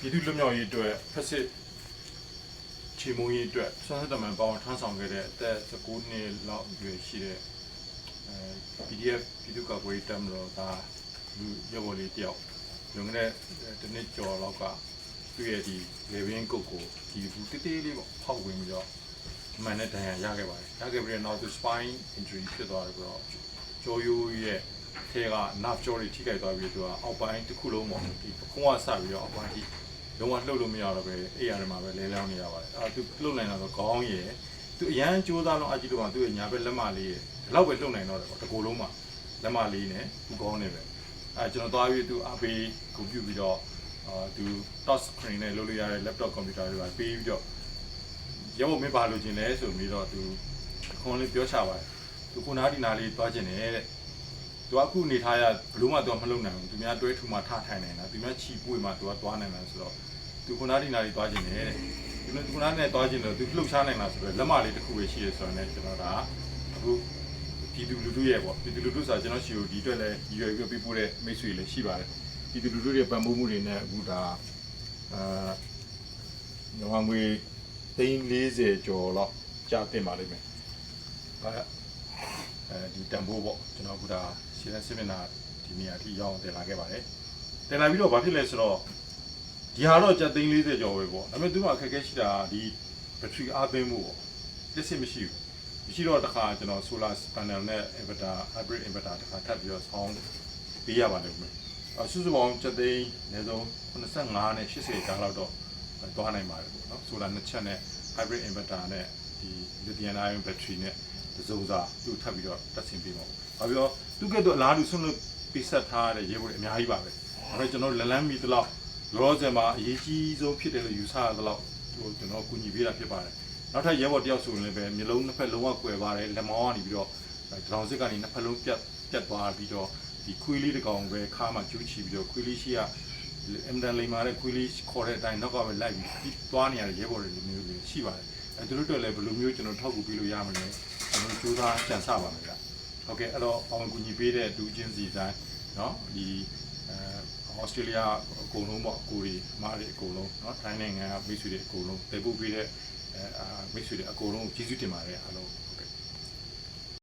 ပြည်သူ့လွတ်မြောက်ရေးအတွက်ဖက်စစ်ချေမုံရေးအတွက်ဆွမ်းဆက်တမန်ပေါင်းထမ်းဆောင်ခဲ့တဲ့အသက်19နှစ်လောက်အရွယ်ရှိတဲ့အဲ PDF ပြည်သူ့ကာကွယ်ရေးတပ်မတော်သားလူရုပ်ပေါ်လေးတယောက်လွန်ခဲ့တဲ့တစ်နှစ်ကျော်လောက်ကသူ့ရဲ့ဒီလေဝင်းကုတ်ကိုဒီဘူးတေးသေးလေးပေါ့ဖောက်ဝင်ပြီးတော့အမှန်နဲ့ဒဏ်ရာရခဲ့ပါတယ်ရခဲ့ပြီးတော့နောက်သူ spine injury ဖြစ်သွားတယ်ဆိုတော့ကျော်ယိုးရဲ့ထဲက nerve jaw တွေထိခိုက်သွားပြီးသူကအောက်ပိုင်းတစ်ခုလုံးပေါ့ဒီပခုံးကဆပြီးတော့အောက်ပိုင်းထိ လုံးဝလှုပ်လို့မရတော့ပဲအဲ့ရတယ်မှာပဲလဲလောင်းနေရပါတယ်အဲ့ဒါသူလှုပ်နိုင်တာတော့ခေါင်းရယ်သူအရန်ကြိုးစားတော့အကြည့်လို့မှသူ့ရဲ့ညာဘက်လက်မလေးရယ်ဒီလောက်ပဲလှုပ်နိုင်တော့တယ်ပေါ့တကူလုံးမှာလက်မလေးနဲ့သူခေါင်းနေပဲအဲ့ကျွန်တော်သွားပြီးသူအပေးကွန်ပျူပြီးတော့အာသူ touch screen နဲ့လုပ်လို့ရတဲ့ laptop computer တွေပါပေးပြီးတော့ရုပ်မင်းပါလို့ခြင်းလဲဆိုပြီးတော့သူခွန်လေးပြောချပါတယ်သူခုနာဒီနာလေးသွားခြင်းနဲ့တဲ့ သူကအခုနေထားရဘလို့မှသူကမလုပ်နိုင်ဘူးသူများတွဲထူမှထထိုင်နေတာသူများချီပွေမှသူကသွားနိုင်တယ်ဆိုတော့သူခုနာဒီနာလေးသွားခြင်းနဲ့တဲ့သူခုနာနဲ့သွားခြင်းတော့သူလှုပ်ရှားနိုင်တာဆိုတော့လက်မလေးတစ်ခုပဲရှိရဆိုတော့လည်းကျွန်တော်ဒါအခုပြည်သူလူထုရဲ့ပေါ့ပြည်သူလူထုဆိုတာကျွန်တော်ရှိကိုဒီအတွက်လည်းရည်ရွယ်ပြီးပြပို့တဲ့မိတ်ဆွေလည်းရှိပါတယ်ပြည်သူလူထုရဲ့ပံ့ပိုးမှုတွေနဲ့အခုဒါအာညောင်ငွေ340ကျော်လောက်ကြာတင်ပါလိမ့်မယ်ဟာ အဲဒီတန်ဖိုးပေါ့ကျွန်တော်ကဒါရှင်းလင်းစစ်မျက်နှာဒီနေရာထိရောက်အောင်တင်လာခဲ့ပါတယ်တင်လာပြီးတော့ဘာဖြစ်လဲဆိုတော့ဒီဟာတော့ကြက်သိန်း40ကျော်ပဲပေါ့ဒါပေမဲ့သူကအခက်အခဲရှိတာဒီ battery အားသွင်းမှုပေါ့လက်စစ်မရှိဘူးမရှိတော့တခါကျွန်တော် solar panel နဲ့ inverter hybrid inverter တခါထပ်ပြီးတော့ဆောင်းပေးရပါတယ်ခင်ဗျအစုစုပေါင်းကြက်သိန်းအနည်းဆုံး85နဲ့80ကျားလောက်တော့သွားနိုင်ပါတယ်ပေါ့နော် solar နှစ်ချက်နဲ့ hybrid inverter နဲ့ဒီ lithium ion battery နဲ့ တစုံစာသူ့ထပ်ပြီးတော့တက်ဆင်ပေးပါဦး။ဘာဖြစ်လို့သူကဲ့သို့အလားတူဆွန့်လွတ်ပေးဆက်ထားတဲ့ရေပေါ်တွေအများကြီးပါပဲ။ဒါပေမဲ့ကျွန်တော်လလန်းမီတလောက်လောလောဆယ်မှာအရေးကြီးဆုံးဖြစ်တယ်လို့ယူဆရသလောက်ဟိုကျွန်တော်ကူညီပေးတာဖြစ်ပါတယ်။နောက်ထပ်ရဲဘော်တယောက်ဆိုရင်လည်းပဲမျိုးလုံးနှစ်ဖက်လုံးဝကွယ်ပါတယ်လက်မောင်းကနေပြီးတော့ဒရောင်စစ်ကနေနှစ်ဖက်လုံးပြတ်ပြတ်သွားပြီးတော့ဒီခွေးလေးတစ်ကောင်ပဲခါမှကျူးချီပြီးတော့ခွေးလေးရှိကအမ်ဒန်လိန်မာတဲ့ခွေးလေးခေါ်တဲ့အတိုင်းနောက်ကပဲလိုက်ပြီးသွားနေရတဲ့ရဲဘော်တွေလိုမျိုးတွေရှိပါတယ်။အဲသူတို့တို့လည်းဘယ်လိုမျိုးကျွန်တော်ထောက်ကူပေးလို့ရမလဲ။ ကျွန်တော်ကြိုးစားကြံစပါမယ်ဗျ။ဟုတ်ကဲ့အဲ့တော့အောင်ကူညီပေးတဲ့ဒူးချင်းစီတိုင်းเนาะဒီအဲဩစတြေးလျအကုန်လုံးပေါ့အကိုတွေအမားတွေအကုန်လုံးเนาะထိုင်းနိုင်ငံကမိတ်ဆွေတွေအကုန်လုံးတည်ပို့ပေးတဲ့အဲအာမိတ်ဆွေတွေအကုန်လုံးကိုကျေးဇူးတင်ပါတယ်အားလုံး